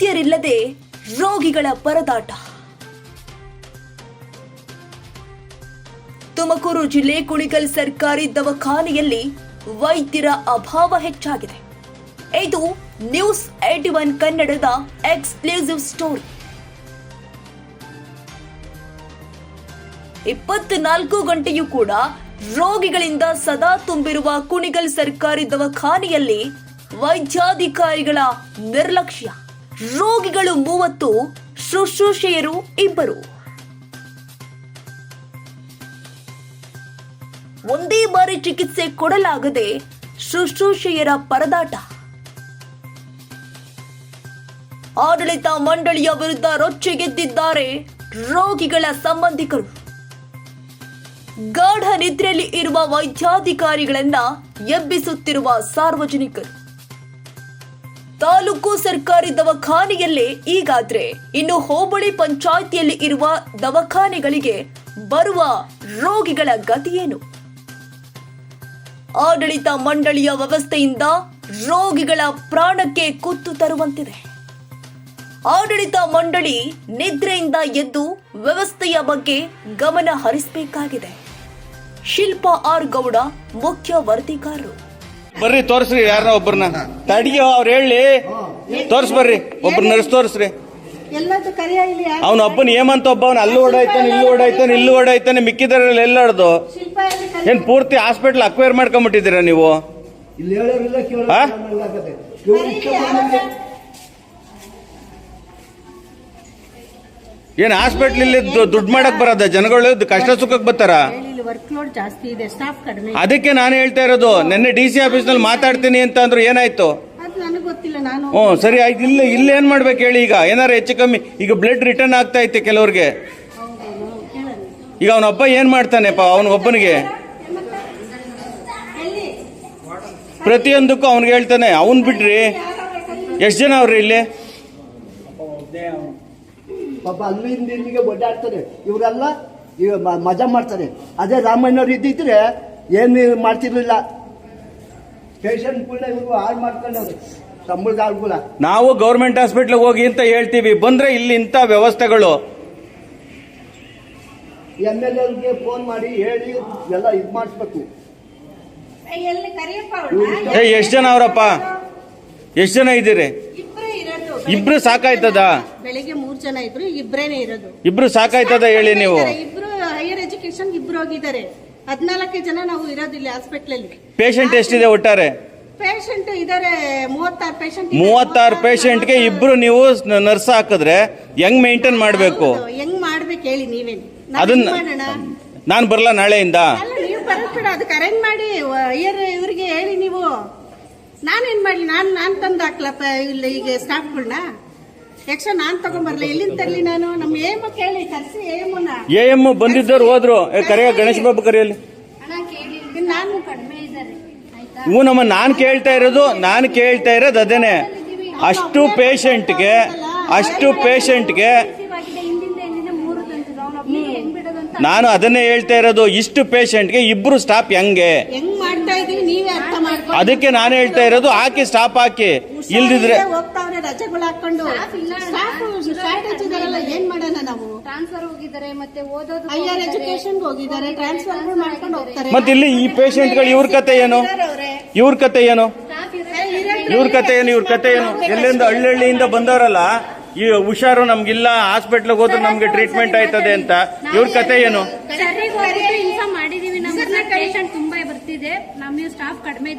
ವೈದ್ಯರಿಲ್ಲದೆ ರೋಗಿಗಳ ಪರದಾಟ. ತುಮಕೂರು ಜಿಲ್ಲೆ ಕುಣಿಗಲ್ ಸರ್ಕಾರಿ ದವಾಖಾನೆಯಲ್ಲಿ ವೈದ್ಯರ ಅಭಾವ ಹೆಚ್ಚಾಗಿದೆ. ಇದು ನ್ಯೂಸ್ ಏಟಿ ಒನ್ ಕನ್ನಡದ ಎಕ್ಸ್ಕ್ಲೂಸಿವ್ ಸ್ಟೋರಿ. ಇಪ್ಪತ್ನಾಲ್ಕು ಗಂಟೆಯೂ ಕೂಡ ರೋಗಿಗಳಿಂದ ಸದಾ ತುಂಬಿರುವ ಕುಣಿಗಲ್ ಸರ್ಕಾರಿ ದವಾಖಾನೆಯಲ್ಲಿ ವೈದ್ಯಾಧಿಕಾರಿಗಳ ನಿರ್ಲಕ್ಷ್ಯ. ರೋಗಿಗಳು ಮೂವತ್ತು, ಶುಶ್ರೂಷೆಯರು ಇಬ್ಬರು. ಒಂದೇ ಬಾರಿ ಚಿಕಿತ್ಸೆ ಕೊಡಲಾಗದೆ ಶುಶ್ರೂಷೆಯರ ಪರದಾಟ. ಆಡಳಿತ ಮಂಡಳಿಯ ವಿರುದ್ಧ ರೊಚ್ಚಿಗೆದ್ದಿದ್ದಾರೆ ರೋಗಿಗಳ ಸಂಬಂಧಿಕರು. ಗಾಢ ನಿದ್ರೆಯಲ್ಲಿ ಇರುವ ವೈದ್ಯಾಧಿಕಾರಿಗಳನ್ನ ಎಬ್ಬಿಸುತ್ತಿರುವ ಸಾರ್ವಜನಿಕರು. ತಾಲೂಕು ಸರ್ಕಾರಿ ದವಾಖಾನೆಯಲ್ಲಿ ಈಗಾದ್ರೆ ಇನ್ನು ಹೋಬಳಿ ಪಂಚಾಯಿತಿಯಲ್ಲಿ ಇರುವ ದವಾಖಾನೆಗಳಿಗೆ ಬರುವ ರೋಗಿಗಳ ಗತಿಯೇನು? ಆಡಳಿತ ಮಂಡಳಿಯ ವ್ಯವಸ್ಥೆಯಿಂದ ರೋಗಿಗಳ ಪ್ರಾಣಕ್ಕೆ ಕುತ್ತು ತರುವಂತಿದೆ. ಆಡಳಿತ ಮಂಡಳಿ ನಿದ್ರೆಯಿಂದ ಎದ್ದು ವ್ಯವಸ್ಥೆಯ ಬಗ್ಗೆ ಗಮನ ಹರಿಸಬೇಕಾಗಿದೆ. ಶಿಲ್ಪಾ ಆರ್ ಗೌಡ ಮುಖ್ಯ ವರದಿಗಾರರು. ಬರ್ರಿ ತೋರಿಸ್ರಿ ಯಾರನ್ನ ಒಬ್ಬರನ್ನ ತಡಿಯೋ ಅವ್ರು ಹೇಳಿ. ತೋರ್ಸ್ ಬರ್ರಿ ಒಬ್ರು ನರ್ಸ್ ತೋರಿಸ್ರಿ. ಅವನ ಕರಿಯ ಇಲ್ಲಿ ಯಾರು? ಅವ್ನ ಒಬ್ಬನ ಏಮಂತ ಒಬ್ಬ ಅವ್ನ ಅಲ್ಲಿ ಓಡಾಯ್ತಾನೆ ಇಲ್ಲೂ ಓಡಾಯ್ತಾನೆ ಇಲ್ಲೂ ಓಡಾಯ್ತಾನೆ ಮಿಕ್ಕಿದ್ರಲ್ಲಿ ಎಲ್ಲಾಡ್ದು ಏನ್ ಪೂರ್ತಿ ಹಾಸ್ಪಿಟ್ಲ್ ಅಕ್ವೈರ್ ಮಾಡ್ಕೊಂಡ್ಬಿಟ್ಟಿದ್ದೀರಾ ನೀವು? ಏನ್ ಹಾಸ್ಪಿಟಲ್ ಇಲ್ಲಿ ದುಡ್ಡು ಮಾಡಕ್ ಬರೋದ? ಜನಗಳು ಕಷ್ಟ ಸುಖಕ್ಕೆ ಬರ್ತಾರ? ಇಲ್ಲಿ ವರ್ಕ್ ಲೋಡ್ ಜಾಸ್ತಿ ಇದೆ ಸ್ಟಾಫ್ ಕಡಿಮೆ ಅದಕ್ಕೆ ನಾನು ಹೇಳ್ತಾ ಇರೋದು ನಿನ್ನೆ ಡಿ ಸಿ ಆಫೀಸ್ನಲ್ಲಿ ಮಾತಾಡ್ತೀನಿ ಅಂತ ಅಂದ್ರು ಏನಾಯ್ತು? ಹ್ಞೂ ಸರಿ ಆಯ್ತು ಇಲ್ಲ ಇಲ್ಲ ಏನ್ ಮಾಡ್ಬೇಕು ಹೇಳಿ ಈಗ? ಏನಾರ ಹೆಚ್ಚು ಕಮ್ಮಿ ಈಗ ಬ್ಲಡ್ ರಿಟರ್ನ್ ಆಗ್ತಾ ಐತೆ ಕೆಲವ್ರಿಗೆ. ಈಗ ಅವನೊಬ್ಬ ಏನ್ ಮಾಡ್ತಾನೆಪ್ಪ ಅವನ ಒಬ್ಬನಿಗೆ ಪ್ರತಿಯೊಂದಕ್ಕೂ ಅವ್ನಿಗೆ ಹೇಳ್ತಾನೆ ಅವನ್ ಬಿಡ್ರಿ. ಎಷ್ಟು ಜನ ಅವ್ರಿ ಇಲ್ಲಿ? ಪಾಪ ಅಲ್ಲಿಂದ ಇಲ್ಲಿಗೆ ಓಡಾಡ್ತಾರೆ. ಇವರೆಲ್ಲ ಇವ ಮಜಾ ಮಾಡ್ತಾರೆ. ಅದೇ ರಾಮಣ್ಣವ್ರು ಇದ್ದಿದ್ರೆ ಏನು ಮಾಡ್ತಿರ್ಲಿಲ್ಲ. ಕೂಡ ಇವರು ಹಾಳು ಮಾಡ್ಕೊಂಡವ್ರು. ಅನುಕೂಲ. ನಾವು ಗೌರ್ಮೆಂಟ್ ಹಾಸ್ಪಿಟ್ಲಿಗೆ ಹೋಗಿ ಅಂತ ಹೇಳ್ತೀವಿ. ಬಂದ್ರೆ ಇಲ್ಲಿ ಇಂಥ ವ್ಯವಸ್ಥೆಗಳು. ಎಂ ಎಲ್ ಎಲ್ಗೆ ಫೋನ್ ಮಾಡಿ ಹೇಳಿ ಎಲ್ಲ ಇದು ಮಾಡಿಸ್ಬೇಕು. ಎಲ್ಲಿ ಕರಿಯಪ್ಪ ಅವ್ಳನ್ನ? ಏ ಎಷ್ಟು ಜನ ಅವರಪ್ಪ? ಎಷ್ಟು ಜನ ಇದ್ದೀರಿ? ಇಬ್ರು ಸಾಕಾಯ್ತದ? ಬೆಳಿಗ್ಗೆ ಮೂರ್ ಜನ ಇದ್ರು ಇಬ್ರೇನೆ ಇರೋದು. ಇಬ್ರು ಸಾಕಾಯ್ತದ ಹೇಳಿ ನೀವು. ಇಬ್ರು ಹೈಯರ್ ಎಜುಕೇಶನ್ ಇಬ್ರು ಹೋಗಿದ್ದಾರೆ. ಹದ್ನಾಲ್ಕು ಜನ ನಾವು ಇರೋದಿಲ್ಲ ಹಾಸ್ಪಿಟಲ್ ಅಲ್ಲಿ. ಪೇಷಂಟ್ ಎಷ್ಟಿದೆ ಒಟ್ಟಾರೆ? ಪೇಷಂಟ್ ಇದಾರೆ ಮೂವತ್ತಾರು ಪೇಷಂಟ್ ಮೂವತ್ತಾರು ಪೇಷಂಟ್ಗೆ ಇಬ್ರು ನೀವು ನರ್ಸ್ ಹಾಕಿದ್ರೆ ಹೆಂಗ್ ಮೇಂಟೈನ್ ಮಾಡಬೇಕು? ಹೆಂಗ್ ಮಾಡ್ಬೇಕು ಹೇಳಿ ನೀವೇನು ಅದನ್ನ ನಾನು ಬರಲ್ಲ ನಾಳೆಯಿಂದ? ನೀವು ಬರಬೇಡ ಅದಕ್ಕೆ ಅರೇಂಜ್ ಮಾಡಿ ಹೈಯರ್ ಇವ್ರಿಗೆ ಹೇಳಿ ನೀವು. ನಾನೇನ್ ಮಾಡಿ ನಾನ್ ನಾನ್ ತಂದು ಹಾಕ್ಲಪ್ಪ ಇಲ್ಲ ಈಗ ಸ್ಟಾಫ್ಗಳನ್ನ ಎಕ್ಸ್ಟ್ರಾ ನಾನ್ ತಗೊಂಬರ್ಲ? ಎಲ್ಲಿಂದ ತರ್ಲಿ ನಾನು? ನಮ್ಮ ಏಮ ಕೇಳಿ ಕರ್ಸಿ ಏಮನ್ನ ಎ ಎಂ ಬಂದಿದ್ದವ್ರು ಹೋದ್ರು. ಏ, ಕರೆಯ ಗಣೇಶ್ ಬಾಬು ಕರೆಯಲ್ಲಿ. ನಾನು ಕಡಿಮೆ ಇದ್ದಾರೆ. ಆಯ್ತಾ? ಇವು ನಮ್ಮ ನಾನು ಕೇಳ್ತಾ ಇರೋದು ನಾನು ಕೇಳ್ತಾ ಇರೋದು ಅದೇನೆ. ಅಷ್ಟು ಪೇಷಂಟ್ಗೆ ಅಷ್ಟು ಪೇಷಂಟ್ಗೆ ನಾನು ಅದನ್ನೇ ಹೇಳ್ತಾ ಇರೋದು ಇಷ್ಟು ಪೇಷಂಟ್ಗೆ ಇಬ್ರು ಸ್ಟಾಪ್ ಹೆಂಗೆ? ಹೆಂಗ್ ಮಾಡ್ತಾ ಇದೀವಿ ನೀವೇ ಅರ್ಥ ಮಾಡ್ಕೊಂಡು ಅದಕ್ಕೆ ನಾನು ಹೇಳ್ತಾ ಇರೋದು ಹಾಕಿ ಸ್ಟಾಪ್ ಹಾಕಿ ಇಲ್ದಿದ್ರೆ ಹೋಗ್ತಾವ್ರೆ ರಜೆಗಳು ಹಾಕೊಂಡು ಸ್ಟಾಫ್ ಶಾರ್ಟೇಜ್ ಇದಾರಲ್ಲ ಏನ್ ಮಾಡೋಣ ನಾವು? ಟ್ರಾನ್ಸ್ಫರ್ ಹೋಗಿದ್ದಾರೆ ಮತ್ತೆ ಓದೋದು ಹೈಯರ್ ಎಜುಕೇಶನ್ ಹೋಗಿದ್ದಾರೆ ಟ್ರಾನ್ಸ್ಫರ್ ಮಾಡ್ಕೊಂಡು ಹೋಗ್ತಾರೆ. ಮತ್ತೆ ಇಲ್ಲಿ ಈ ಪೇಷಂಟ್ಗಳು ಇವ್ರ ಕತೆ ಏನು? ಇವ್ರ ಕತೆ ಏನು? ಇವ್ರ ಕತೆ ಏನು? ಇವ್ರ ಕತೆ ಏನು? ಎಲ್ಲಿಂದ ಹಳ್ಳಿಯಿಂದ ಬಂದವರಲ್ಲ ಈ ಹುಷಾರು ನಮ್ಗಿಲ್ಲ ಹಾಸ್ಪಿಟ್ಲಿಗೆ ಹೋದ್ರೆ ನಮ್ಗೆ ಟ್ರೀಟ್ಮೆಂಟ್ ಆಯ್ತದೆ ಅಂತ. ಇವ್ರ ಕತೆ ಏನು? ಇನ್ಫಾರ್ಮ್ ಮಾಡಿದೀವಿ. ನಮ್ಮ ಪೇಷಂಟ್ ತುಂಬಾ ಬರ್ತಿದೆ. ನಮ್ಮ ಸ್ಟಾಫ್ ಕಡಿಮೆ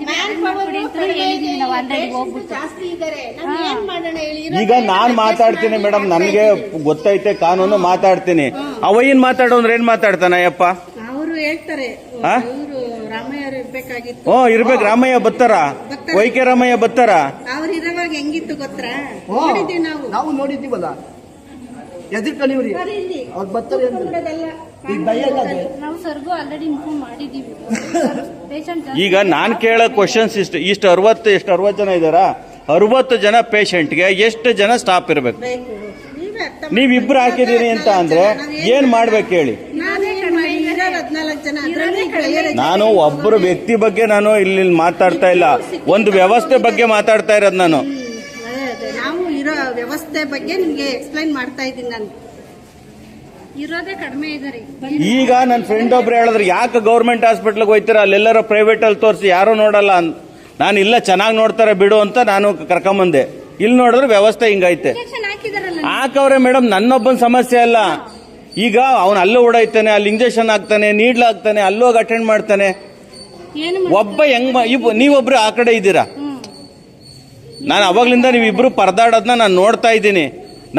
ಈಗ ನಾನ್ ಮಾತಾಡ್ತೀನಿ ಮೇಡಮ್ ನನ್ಗೆ ಗೊತ್ತೈತೆ ಕಾನೂನು ಮಾತಾಡ್ತೀನಿ. ಅವ ಏನ್ ಮಾತಾಡೋಂದ್ರೆ ಏನ್ ಮಾತಾಡ್ತಾನ ಯಪ್ಪ ಅವರು ಹೇಳ್ತಾರೆ ಆ? ಇವರು ರಾಮಯ್ಯ ಅವ್ರು ಇರ್ಬೇಕಾಗಿತ್ತು. ಓ ಇರ್ಬೇಕು. ರಾಮಯ್ಯ ಬತ್ತಾರ ವೈಕೆ ರಾಮಯ್ಯ ಬತ್ತಾರ ಅವ್ರು ಇರುವಾಗ ಹೆಂಗಿತ್ತು ಗೊತ್ತಾ. ನೋಡಿದ್ದೀವಿ ನಾವು. ನಾವು ನೋಡಿದ್ದೀವಲ್ಲ? ಎದುರ್ಕಣಿವ್ರಿ ಬರ್ರಿ ಇಲ್ಲಿ. ಅವ್ರು ಬರ್ತಾರೆ ಅಂದ್ರೆ. ಬಿಡೋದಲ್ಲ. ಈಗ ಭಯ ಇಲ್ಲ ಅದೇ. ನಾವು ಸರ್ಗೂ ಆಲ್ರೆಡಿ ಇನ್ಫಾರ್ಮ್ ಮಾಡಿದೀವಿ ಪೇಷಂಟ್ ಈಗ ನಾನ್ ಕೇಳೋ ಕ್ವಶನ್ಸ್ ಇಷ್ಟು ಇಷ್ಟು ಅರವತ್ತು ಎಷ್ಟು ಅರವತ್ತು ಜನ ಇದಾರ ಅರವತ್ತು ಜನ ಪೇಷಂಟ್ಗೆ ಎಷ್ಟು ಜನ ಸ್ಟಾಪ್ ಇರ್ಬೇಕು? ನೀವಿಬ್ರು ಹಾಕಿದೀರಿ ಅಂತ ಅಂದ್ರೆ ಏನ್ ಮಾಡ್ಬೇಕು ಹೇಳಿ? ಹದ್ನಾಲ್ಕು ಜನ ಅದ್ರಲ್ಲಿ ನಾನು ಒಬ್ಬರು ವ್ಯಕ್ತಿ ಬಗ್ಗೆ ನಾನು ಇಲ್ಲಿ ಮಾತಾಡ್ತಾ ಇಲ್ಲ. ಒಂದು ವ್ಯವಸ್ಥೆ ಬಗ್ಗೆ ಮಾತಾಡ್ತಾ ಇರೋದು ನಾನು. ಅದೇ ಅದೇ. ನಾವು ಇರೋ ವ್ಯವಸ್ಥೆ ಬಗ್ಗೆ ನಿಮ್ಗೆ ಎಕ್ಸ್ಪ್ಲೈನ್ ಮಾಡ್ತಾ ಇದ್ದೀನಿ ನಾನು. ಇರೋದೇ ಕಡಿಮೆ ಇದೆ ಈಗ ನನ್ನ ಫ್ರೆಂಡ್ ಒಬ್ರು ಹೇಳಿದ್ರು ಯಾಕೆ ಗೌರ್ಮೆಂಟ್ ಹಾಸ್ಪಿಟ್ಲ್ಗೆ ಹೋಗ್ತೀರಾ ಅಲ್ಲೆಲ್ಲರೂ ಪ್ರೈವೇಟ್ ಅಲ್ಲಿ ತೋರಿಸಿ ಯಾರು ನೋಡಲ್ಲ ಅಂತ. ನಾನು ಇಲ್ಲ ಚೆನ್ನಾಗಿ ನೋಡ್ತಾರೆ ಬಿಡು ಅಂತ ನಾನು ಕರ್ಕೊಂಬಂದೆ. ಇಲ್ಲಿ ನೋಡಿದ್ರೆ ವ್ಯವಸ್ಥೆ ಹಿಂಗೈತೆ. ಹಾಕಿದಾರಲ್ಲ ಹಾಕವ್ರೆ ಮೇಡಮ್ ನನ್ನೊಬ್ಬನ ಸಮಸ್ಯೆ ಅಲ್ಲ. ಈಗ ಅವನು ಅಲ್ಲೂ ಓಡಾಯ್ತಾನೆ ಅಲ್ಲಿ ಇಂಜೆಕ್ಷನ್ ಹಾಕ್ತಾನೆ ನೀಡ್ಲ ಹಾಕ್ತಾನೆ ಅಲ್ಲೋಗಿ ಅಟೆಂಡ್ ಮಾಡ್ತಾನೆ. ಒಬ್ಬ ಹೆಂಗ್ ನೀವೊಬ್ರು ಆ ಕಡೆ ಇದ್ದೀರಾ? ನಾನು ಅವಾಗ್ಲಿಂದ ನೀವಿಬ್ರು ಪರದಾಡೋದನ್ನ ನಾನು ನೋಡ್ತಾ ಇದ್ದೀನಿ.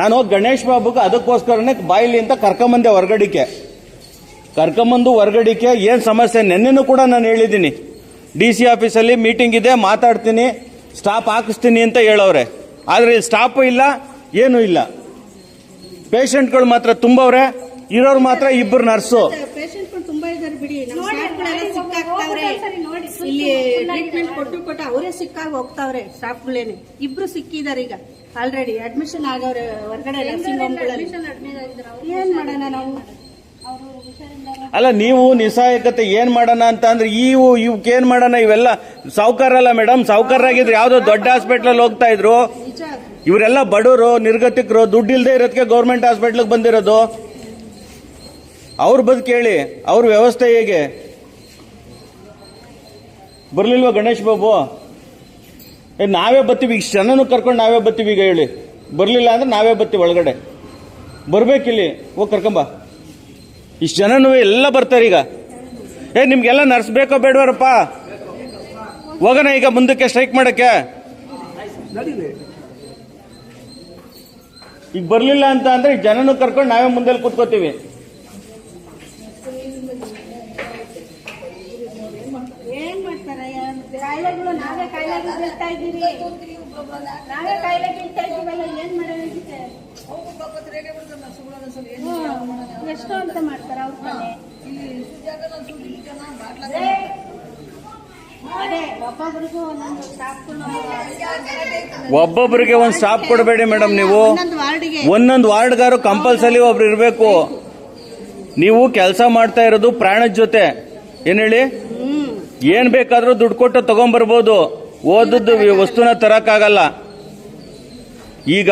ನಾನು ಗಣೇಶ್ ಬಾಬುಗೆ ಅದಕ್ಕೋಸ್ಕರನೇ ಬಾಯಿಲಿ ಅಂತ ಕರ್ಕೊಂಬಂದೆ ಹೊರ್ಗಡಿಕೆ. ಕರ್ಕೊಂಬಂದು ಹೊರ್ಗಡಿಕೆ ಏನು ಸಮಸ್ಯೆ? ನೆನ್ನೆನೂ ಕೂಡ ನಾನು ಹೇಳಿದ್ದೀನಿ. ಡಿ ಸಿ ಆಫೀಸಲ್ಲಿ ಮೀಟಿಂಗ್ ಇದೆ ಮಾತಾಡ್ತೀನಿ ಸ್ಟಾಪ್ ಹಾಕಿಸ್ತೀನಿ ಅಂತ ಹೇಳವ್ರೆ. ಆದರೆ ಸ್ಟಾಪು ಇಲ್ಲ ಏನೂ ಇಲ್ಲ. ಪೇಷಂಟ್ಗಳು ಮಾತ್ರ ತುಂಬವ್ರೆ. ಇರೋರು ಮಾತ್ರ ಇಬ್ಬರು ನರ್ಸು. ಪೇಷಂಟ್ಗಳು ತುಂಬಾ ಇದಾರೆ ಬಿಡಿ. ನಮ್ಮ ಸ್ಟಾಫ್ಗಳೆಲ್ಲ ಸಿಕ್ಕಾಗ್ತಾವ್ರೆ ಇಲ್ಲಿ ಟ್ರೀಟ್ಮೆಂಟ್ ಕೊಟ್ಟು ಕೊಟ್ಟು ಅವರೇ ಸಿಕ್ಕಾಗಿ ಹೋಗ್ತಾವ್ರೆ ಸ್ಟಾಫ್ಗಳೇನೆ ಇಬ್ರು ಸಿಕ್ಕಿದಾರೆ ಈಗ. ಆಲ್ರೆಡಿ ಅಡ್ಮಿಷನ್ ಆಗವ್ರೆ ಹೊರಗಡೆ ನರ್ಸಿಂಗ್ ಹೋಮ್ಗಳಲ್ಲಿ ಏನ್ ಮಾಡೋಣ ನಾವು? ಅಲ್ಲ ನೀವು ನಿಸ್ಸಹಾಯಕತೆ ಏನ್ ಮಾಡೋಣ ಅಂತ ಅಂದ್ರೆ ಇವು ಇವಕ್ಕೆ ಏನ್ ಮಾಡೋಣ? ಇವೆಲ್ಲ ಸಾವುಕಾರ ಅಲ್ಲ ಮೇಡಮ್ ಸಾವುಕಾರಾಗಿದ್ರೆ ಯಾವ್ದೋ ದೊಡ್ಡ ಹಾಸ್ಪಿಟ್ಲಲ್ಲಿ ಹೋಗ್ತಾ ಇದ್ರು. ಇವರೆಲ್ಲ ಬಡವರು ನಿರ್ಗತಿಕರು ದುಡ್ಡು ಇಲ್ಲದೆ ಇರೋದಕ್ಕೆ ಗೌರ್ಮೆಂಟ್ ಹಾಸ್ಪಿಟ್ಲಿಗೆ ಬಂದಿರೋದು. ಅವ್ರ ಬದುಕು ಕೇಳಿ ಅವ್ರ ವ್ಯವಸ್ಥೆ ಹೇಗೆ? ಬರ್ಲಿಲ್ವಾ ಗಣೇಶ್ ಬಾಬು? ಏ, ನಾವೇ ಬತ್ತೀವಿ ಈಗ ಜನನು ಕರ್ಕೊಂಡು ನಾವೇ ಬತ್ತೀವಿ ಈಗ ಹೇಳಿ. ಬರಲಿಲ್ಲ ಅಂದ್ರೆ ನಾವೇ ಬತ್ತೀವಿ ಒಳಗಡೆ. ಬರ್ಬೇಕಿಲ್ಲಿ ಹೋಗಿ ಕರ್ಕೊಂಬ ಇಷ್ಟು ಜನನು ಎಲ್ಲ ಬರ್ತಾರೆ ಈಗ. ಏ ನಿಮ್ಗೆಲ್ಲ ನರ್ಸ್ ಬೇಡವಾರಪ್ಪ? ಹೋಗೋಣ ಈಗ ಮುಂದಕ್ಕೆ ಸ್ಟ್ರೈಕ್ ಮಾಡಕ್ಕೆ. ಈಗ ಬರಲಿಲ್ಲ ಅಂತ ಅಂದ್ರೆ ಜನನು ಕರ್ಕೊಂಡು ನಾವೇ ಮುಂದೆ ಕೂತ್ಕೋತೀವಿ ಏನ್ ಮಾಡ್ತಾರೆ ಕಾಯಿಲೆಗಳು ನಾವೇ ಕಾಯಿಲೆಗಳು ಬೀಳ್ತಾ ಇದ್ದೀವಿ. ನಾವೇ ಕಾಯಿಲೆ ಬೀಳ್ತಾ ಇದ್ದೀವಲ್ಲ ಏನ್ ಮಾಡೋದಕ್ಕೆ. ಎಷ್ಟು ಅಂತ ಮಾಡ್ತಾರ ಅವ್ರ ಒಬ್ಬೊಬ್ರಿಗೂ ಒಂದು ಸ್ಟಾಪ್ ಕೊಡಬೇಡಿ ಮೇಡಮ್ ನೀವು. ಒಂದೊಂದು ವಾರ್ಡಿಗೆ. ಒಂದೊಂದು ವಾರ್ಡ್ಗಾರು ಕಂಪಲ್ಸರಿ ಒಬ್ರು ಇರಬೇಕು. ನೀವು ಕೆಲಸ ಮಾಡ್ತಾ ಇರೋದು ಪ್ರಾಣದ ಜೊತೆ. ಏನ್ ಹೇಳಿ? ಏನ್ ಬೇಕಾದ್ರೂ ದುಡ್ಡು ಕೊಟ್ಟು ತಗೊಂಡ್ಬರ್ಬೋದು ಓದದ್ದು ವಸ್ತುನ ಆಗಲ್ಲ ಈಗ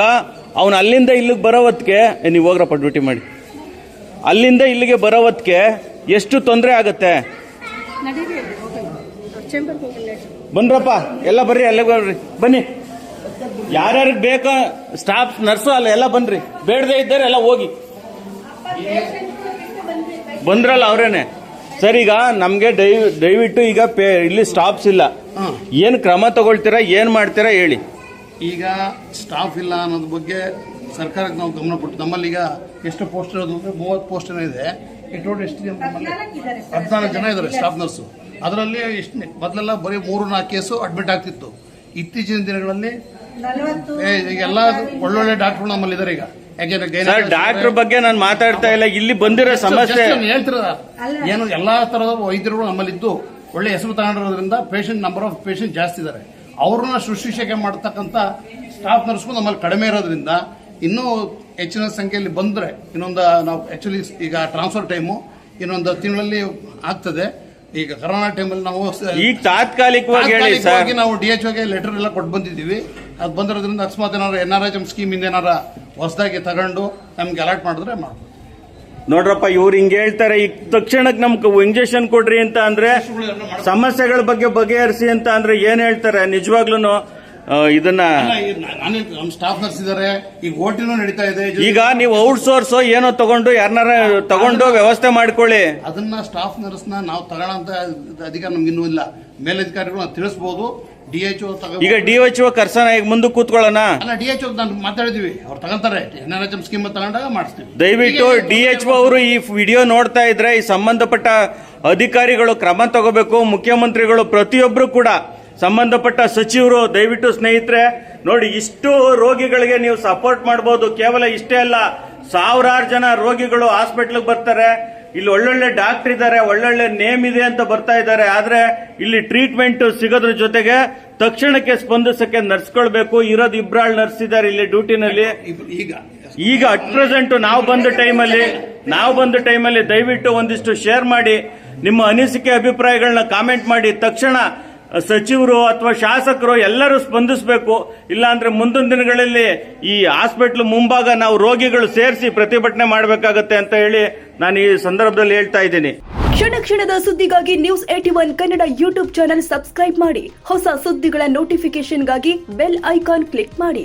ಅವನು ಅಲ್ಲಿಂದ ಇಲ್ಲಿಗೆ ಬರೋ ಹೊತ್ತಿಗೆ ನೀವು ಹೋಗ್ರಪ್ಪ, ಡ್ಯೂಟಿ ಮಾಡಿ. ಅಲ್ಲಿಂದ ಇಲ್ಲಿಗೆ ಬರೋ ಎಷ್ಟು ತೊಂದರೆ ಆಗತ್ತೆ? ಬನ್ರಪ್ಪ, ಎಲ್ಲ ಬರ್ರಿ, ಅಲ್ಲೇ ಬರ್ರಿ. ಬನ್ನಿ. ಯಾರ್ಯಾರಿಗೆ ಬೇಕೋ ಸ್ಟಾಫ್ ನರ್ಸು, ಅಲ್ಲ ಎಲ್ಲ ಬನ್ರಿ. ಬೇಡದೇ ಇದ್ದಾರೆ ಎಲ್ಲ ಹೋಗಿ. ಬಂದ್ರಲ್ಲ ಅವರೇನೆ. ಸರ್ ಈಗ ನಮ್ಗೆ ದಯ ದಯವಿಟ್ಟು ಈಗ ಪೇ ಇಲ್ಲಿ ಸ್ಟಾಪ್ಸ್ ಇಲ್ಲ. ಏನ್ ಕ್ರಮ ತಗೊಳ್ತೀರಾ ಏನ್ ಮಾಡ್ತೀರಾ ಹೇಳಿ. ಈಗ ಸ್ಟಾಫ್ ಇಲ್ಲ ಅನ್ನೋದ್ರ ಬಗ್ಗೆ ಸರ್ಕಾರಕ್ಕೆ ನಾವು ಗಮನ ಕೊಟ್ಟು ನಮ್ಮಲ್ಲಿ ಈಗ ಎಷ್ಟು ಪೋಸ್ಟ್ ಇರೋದು ಅಂದ್ರೆ ಮೂವತ್ತು ಪೋಸ್ಟ್ ಏನೋ ಇದೆ. ಇಟ್ ಟೋಟಲ್ ಎಷ್ಟು ಜನ ನಮ್ಮಲ್ಲಿ ಹದಿನಾಲ್ಕು ಜನ ಇದ್ದಾರೆ ಸ್ಟಾಫ್ ನರ್ಸು. ಅದರಲ್ಲಿ ಎಷ್ಟು ಮೊದಲೆಲ್ಲ ಬರೀ ಮೂರು ನಾಲ್ಕು ಕೇಸು ಅಡ್ಮಿಟ್ ಆಗ್ತಿತ್ತು. ಇತ್ತೀಚಿನ ದಿನಗಳಲ್ಲಿ ನಲವತ್ತು ಏ, ಈಗ ಎಲ್ಲ ಒಳ್ಳೊಳ್ಳೆ ಡಾಕ್ಟರ್ ನಮ್ಮಲ್ಲಿ ಇದ್ದಾರೆ ಈಗ. ಸರ್ ಡಾಕ್ಟರ್ ಬಗ್ಗೆ ನಾನು ಮಾತಾಡ್ತಾ ಇಲ್ಲ. ಇಲ್ಲಿ ಬಂದಿರೋ ಸಮಸ್ಯೆ ಹೇಳ್ತಿರೋದ ಏನು ಎಲ್ಲಾ ತರದ ವೈದ್ಯರುಗಳು ನಮ್ಮಲ್ಲಿದ್ದು ಒಳ್ಳೆ ಹೆಸರು ತಗೊಂಡಿರೋದ್ರಿಂದ ಪೇಷಂಟ್ ನಂಬರ್ ಆಫ್ ಪೇಷಂಟ್ ಜಾಸ್ತಿ ಇದ್ದಾರೆ ಅವ್ರನ್ನ ಶುಶ್ರೂಷೆಗೆ ಮಾಡ್ತಕ್ಕಂಥ ಸ್ಟಾಫ್ ನರ್ಸ್ಗಳು ನಮ್ಮಲ್ಲಿ ಕಡಿಮೆ ಇರೋದ್ರಿಂದ ಇನ್ನೂ ಹೆಚ್ಚಿನ ಸಂಖ್ಯೆಯಲ್ಲಿ ಬಂದ್ರೆ ಇನ್ನೊಂದು ನಾವು ಆಕ್ಚುಲಿ ಈಗ ಟ್ರಾನ್ಸ್ಫರ್ ಟೈಮು ಇನ್ನೊಂದು ತಿಂಗಳಲ್ಲಿ ಆಗ್ತದೆ. ಈಗ ಕರೋನಾ ಟೈಮಲ್ಲಿ ನಾವು ಈಗ ತಾತ್ಕಾಲಿಕವಾಗಿ ಹೇಳಿ ಸರ್ ನಾವು ಡಿ ಎಚ್ಗೆ ಲೆಟರ್ ಎಲ್ಲ ಕೊಟ್ಟು ಬಂದಿದ್ದೀವಿ. ಅದು ಬಂದಿರೋದ್ರಿಂದ ಅಕಸ್ಮಾತ್ ಏನಾರ N R H M scheme ಇಂದ ಏನಾರ ಹೊಸದಾಗಿ ತಗೊಂಡು ನಮ್ಗೆ ಅಲರ್ಟ್ ಮಾಡಿದ್ರೆ ಮಾಡ್ಬೋದು. ನೋಡ್ರಪ್ಪ ಇವ್ರು ಹಿಂಗೆ ಹೇಳ್ತಾರೆ ಈಗ ತಕ್ಷಣಕ್ಕೆ ನಮ್ಗೆ ಇಂಜೆಕ್ಷನ್ ಕೊಡ್ರಿ ಅಂತ ಅಂದ್ರೆ ಸಮಸ್ಯೆಗಳ ಬಗ್ಗೆ ಬಗೆಹರಿಸಿ ಅಂತ ಅಂದ್ರೆ ಏನ್ ಹೇಳ್ತಾರೆ? ನಿಜವಾಗ್ಲೂ ಇದನ್ನ ನಮ್ಮ ಸ್ಟಾಫ್ ನರ್ಸ್ ಇದ್ದಾರೆ ಈಗ ಓಟಿನೂ ನಡೀತಾ ಇದೆ ಈಗ ನೀವು ಔಟ್ಸೋರ್ಸ್ ಏನೋ ತಗೊಂಡು ಯಾರನ್ನಾರ ತಗೊಂಡು ವ್ಯವಸ್ಥೆ ಮಾಡ್ಕೊಳ್ಳಿ. ಅದನ್ನ ಸ್ಟಾಫ್ ನರ್ಸ್ನ ನಾವು ತಗೊಳ್ಳೋ ಅಧಿಕಾರ ನಮ್ಗೆ ಇನ್ನೂ ಇಲ್ಲ. ಮೇಲಧಿಕಾರಿಗಳು ನಾವು ತಿಳಿಸ್ಬೋದು ಡಿ ಎಚ್ ಈಗ ಡಿ ಎಚ್ ಒ ಕರ್ಸನ ಈಗ ಮುಂದೆ ಕೂತ್ಕೊಳ್ಳೋಣ. ಅಲ್ಲ ಡಿ ಎಚ್ ನಾನು ಮಾತಾಡಿದ್ವಿ. ಅವ್ರು ತಗೊಂತಾರೆ. N R H M scheme ತಗೊಂಡಾಗ ಮಾಡಿಸ್ತೀವಿ. ದಯವಿಟ್ಟು ಡಿ ಎಚ್ ಒ ಅವರು ಈ ವಿಡಿಯೋ ನೋಡ್ತಾ ಇದ್ರೆ ಈ ಸಂಬಂಧಪಟ್ಟ ಅಧಿಕಾರಿಗಳು ಕ್ರಮ ತಗೋಬೇಕು ಮುಖ್ಯಮಂತ್ರಿಗಳು ಪ್ರತಿಯೊಬ್ಬರು ಕೂಡ ಸಂಬಂಧಪಟ್ಟ ಸಚಿವರು ದಯವಿಟ್ಟು ಸ್ನೇಹಿತರೆ ನೋಡಿ ಇಷ್ಟು ರೋಗಿಗಳಿಗೆ ನೀವು ಸಪೋರ್ಟ್ ಮಾಡಬಹುದು ಕೇವಲ ಇಷ್ಟೇ ಅಲ್ಲ ಸಾವಿರಾರು ಜನ ರೋಗಿಗಳು ಹಾಸ್ಪಿಟ್ಲಿಗೆ ಬರ್ತಾರೆ. ಇಲ್ಲಿ ಒಳ್ಳೊಳ್ಳೆ ಡಾಕ್ಟರ್ ಇದ್ದಾರೆ ಒಳ್ಳೊಳ್ಳೆ ನೇಮ್ ಇದೆ ಅಂತ ಬರ್ತಾ ಇದ್ದಾರೆ. ಆದ್ರೆ ಇಲ್ಲಿ ಟ್ರೀಟ್ಮೆಂಟ್ ಸಿಗೋದ್ರ ಜೊತೆಗೆ ತಕ್ಷಣಕ್ಕೆ ಸ್ಪಂದಿಸಕ್ಕೆ ನರ್ಸ್ಕೊಳ್ಬೇಕು ಇರೋದು ಇಬ್ರಾಳ್ ನರ್ಸ್ ಇದ್ದಾರೆ ಇಲ್ಲಿ ಡ್ಯೂಟಿನಲ್ಲಿ ಈಗ. ಈಗ ಅಟ್ ಪ್ರೆಸೆಂಟ್ ನಾವು ಬಂದ ಟೈಮಲ್ಲಿ ನಾವು ಬಂದ ಟೈಮಲ್ಲಿ ದಯವಿಟ್ಟು ಒಂದಿಷ್ಟು ಶೇರ್ ಮಾಡಿ ನಿಮ್ಮ ಅನಿಸಿಕೆ ಅಭಿಪ್ರಾಯಗಳನ್ನ ಕಾಮೆಂಟ್ ಮಾಡಿ. ತಕ್ಷಣ ಸಚಿವರು ಅಥವಾ ಶಾಸಕರು ಎಲ್ಲರೂ ಸ್ಪಂದಿಸಬೇಕು. ಇಲ್ಲಾಂದ್ರೆ ಮುಂದಿನ ದಿನಗಳಲ್ಲಿ ಈ ಹಾಸ್ಪಿಟ್ಲ್ ಮುಂಭಾಗ ನಾವು ರೋಗಿಗಳು ಸೇರಿಸಿ ಪ್ರತಿಭಟನೆ ಮಾಡಬೇಕಾಗತ್ತೆ ಅಂತ ಹೇಳಿ ನಾನು ಈ ಸಂದರ್ಭದಲ್ಲಿ ಹೇಳ್ತಾ ಇದ್ದೀನಿ. ಕ್ಷಣ ಕ್ಷಣದ ಸುದ್ದಿಗಾಗಿ news AT one Kannada YouTube channel subscribe ಮಾಡಿ. ಹೊಸ ಸುದ್ದಿಗಳ ನೋಟಿಫಿಕೇಶನ್ಗಾಗಿ ಬೆಲ್ ಐಕಾನ್ ಕ್ಲಿಕ್ ಮಾಡಿ.